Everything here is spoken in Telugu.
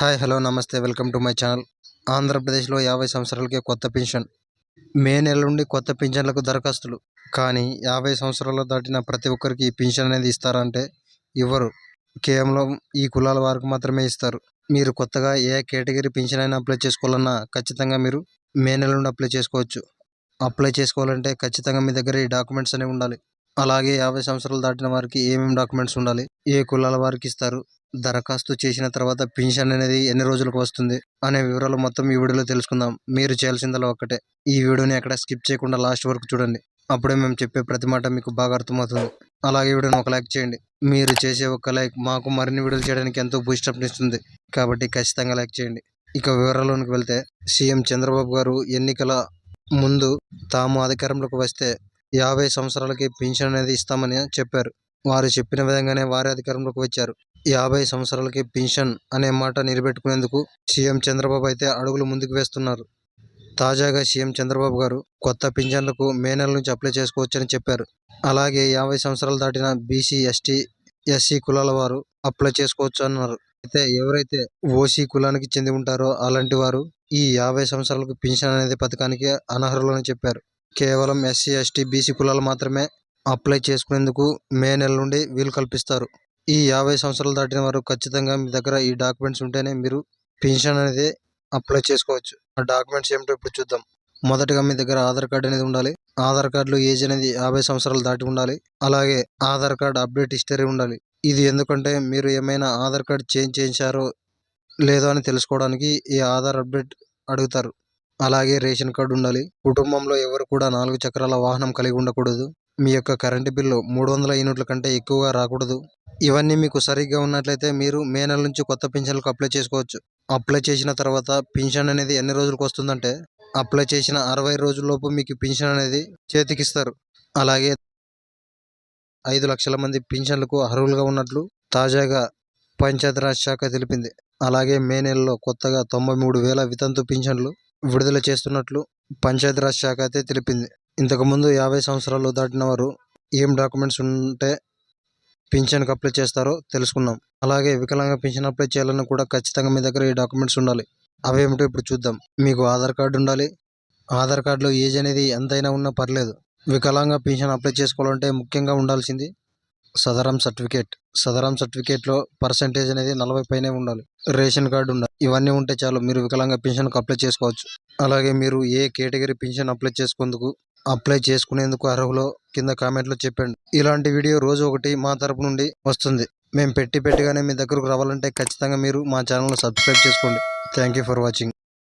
హాయ్ హలో నమస్తే వెల్కమ్ టు మై ఛానల్. ఆంధ్రప్రదేశ్లో యాభై సంవత్సరాలకే కొత్త పెన్షన్. మే నెల నుండి కొత్త పింఛన్లకు దరఖాస్తులు. కానీ యాభై సంవత్సరాలు దాటిన ప్రతి ఒక్కరికి ఈ పెన్షన్ అనేది ఇస్తారంటే ఇవ్వరు కేవలం ఈ కులాల వారికి మాత్రమే ఇస్తారు. మీరు కొత్తగా ఏ కేటగిరీ పెన్షన్ అయినా అప్లై చేసుకోవాలన్నా ఖచ్చితంగా మీరు మే నెల నుండి అప్లై చేసుకోవచ్చు. అప్లై చేసుకోవాలంటే ఖచ్చితంగా మీ దగ్గర ఈ డాక్యుమెంట్స్ అనేవి ఉండాలి. అలాగే యాభై సంవత్సరాలు దాటిన వారికి ఏమేమి డాక్యుమెంట్స్ ఉండాలి? ఏ కులాల వారికి ఇస్తారు? దరఖాస్తు చేసిన తర్వాత పెన్షన్ అనేది ఎన్ని రోజులకు వస్తుంది అనే వివరాలు మొత్తం ఈ వీడియోలో తెలుసుకుందాం. మీరు చేయాల్సిందల్లా ఒక్కటే. ఈ వీడియోని ఎక్కడ స్కిప్ చేయకుండా లాస్ట్ వరకు చూడండి. అప్పుడే మేము చెప్పే ప్రతి మాట మీకు బాగా అర్థమవుతుంది. అలాగే వీడియోని ఒక లైక్ చేయండి. మీరు చేసే ఒక లైక్ మాకు మరిన్ని వీడియోలు చేయడానికి ఎంతో బూస్టప్ ఇస్తుంది. కాబట్టి ఖచ్చితంగా లైక్ చేయండి. ఇక వివరాల్లోనికి వెళ్తే సీఎం చంద్రబాబు గారు ఎన్నికల ముందు తాము అధికారంలోకి వస్తే యాభై సంవత్సరాలకి పింఛన్ అనేది ఇస్తామని చెప్పారు. వారు చెప్పిన విధంగానే వారి అధికారంలోకి వచ్చారు. యాభై సంవత్సరాలకి పింఛన్ అనే మాట నిలబెట్టుకునేందుకు సీఎం చంద్రబాబు అయితే అడుగులు ముందుకు వేస్తున్నారు. తాజాగా సీఎం చంద్రబాబు గారు కొత్త పింఛన్లకు మే నెల నుంచి అప్లై చేసుకోవచ్చని చెప్పారు. అలాగే యాభై సంవత్సరాలు దాటిన బీసీ ఎస్టీ ఎస్సీ కులాల వారు అప్లై చేసుకోవచ్చు అన్నారు. అయితే ఎవరైతే ఓసీ కులానికి చెంది ఉంటారో అలాంటి వారు ఈ యాభై సంవత్సరాలకు పింఛన్ అనేది పథకానికి అనర్హులని చెప్పారు. కేవలం ఎస్సీ ఎస్టీ బీసీ కులాలు మాత్రమే అప్లై చేసుకునేందుకు మే నెల నుండి వీలు కల్పిస్తారు. ఈ యాభై సంవత్సరాలు దాటిన వారు ఖచ్చితంగా మీ దగ్గర ఈ డాక్యుమెంట్స్ ఉంటేనే మీరు పెన్షన్ అనేది అప్లై చేసుకోవచ్చు. ఆ డాక్యుమెంట్స్ ఏమిటో ఇప్పుడు చూద్దాం. మొదటగా మీ దగ్గర ఆధార్ కార్డు అనేది ఉండాలి. ఆధార్ కార్డులో ఏజ్ అనేది యాభై సంవత్సరాలు దాటి ఉండాలి. అలాగే ఆధార్ కార్డ్ అప్డేట్ హిస్టరీ ఉండాలి. ఇది ఎందుకంటే మీరు ఏమైనా ఆధార్ కార్డ్ చేంజ్ చేయించారో లేదో అని తెలుసుకోవడానికి ఈ ఆధార్ అప్డేట్ అడుగుతారు. అలాగే రేషన్ కార్డు ఉండాలి. కుటుంబంలో ఎవరు కూడా నాలుగు చక్రాల వాహనం కలిగి ఉండకూడదు. మీ యొక్క కరెంటు బిల్లు మూడు వందల యూనిట్ల కంటే ఎక్కువగా రాకూడదు. ఇవన్నీ మీకు సరిగ్గా ఉన్నట్లయితే మీరు మే నెల నుంచి కొత్త పెన్షన్లకు అప్లై చేసుకోవచ్చు. అప్లై చేసిన తర్వాత పెన్షన్ అనేది ఎన్ని రోజులకు వస్తుందంటే అప్లై చేసిన అరవై రోజుల్లోపు మీకు పెన్షన్ అనేది చేతికిస్తారు. అలాగే ఐదు లక్షల మంది పెన్షన్లకు అర్హులుగా ఉన్నట్లు తాజాగా పంచాయతీరాజ్ శాఖ తెలిపింది. అలాగే మే నెలలో కొత్తగా తొంభై మూడు వేల వితంతు పింఛన్లు విడుదల చేస్తున్నట్లు పంచాయతీరాజ్ శాఖ అయితే తెలిపింది. ఇంతకుముందు యాభై సంవత్సరాలు దాటిన వారు ఏం డాక్యుమెంట్స్ ఉంటే పింఛన్కి అప్లై చేస్తారో తెలుసుకున్నాం అలాగే వికలాంగ పింఛన్ అప్లై చేయాలన్నా కూడా ఖచ్చితంగా మీ దగ్గర ఈ డాక్యుమెంట్స్ ఉండాలి. అవేమిటో ఇప్పుడు చూద్దాం. మీకు ఆధార్ కార్డు ఉండాలి. ఆధార్ కార్డులో ఏజ్ అనేది ఎంతైనా ఉన్నా పర్లేదు. వికలాంగ పింఛన్ అప్లై చేసుకోవాలంటే ముఖ్యంగా ఉండాల్సింది సదరం సర్టిఫికేట్. సదరం సర్టిఫికేట్లో పర్సంటేజ్ అనేది నలభై పైనే ఉండాలి. రేషన్ కార్డు ఉండాలి. ఇవన్నీ ఉంటే చాలు మీరు వికలాంగ పింఛన్కి అప్లై చేసుకోవచ్చు. అలాగే మీరు ఏ కేటగిరీ పింఛన్ అప్లై చేసుకుందుకు అప్లై చేసుకునేందుకు అర్హులో కింద కామెంట్లో చెప్పండి. ఇలాంటి వీడియో రోజు ఒకటి మా తరపు నుండి వస్తుంది. మేము పెట్టి పెట్టిగానే మీ దగ్గరకు రావాలంటే ఖచ్చితంగా మీరు మా ఛానల్ను సబ్స్క్రైబ్ చేసుకోండి. Thank you for watching.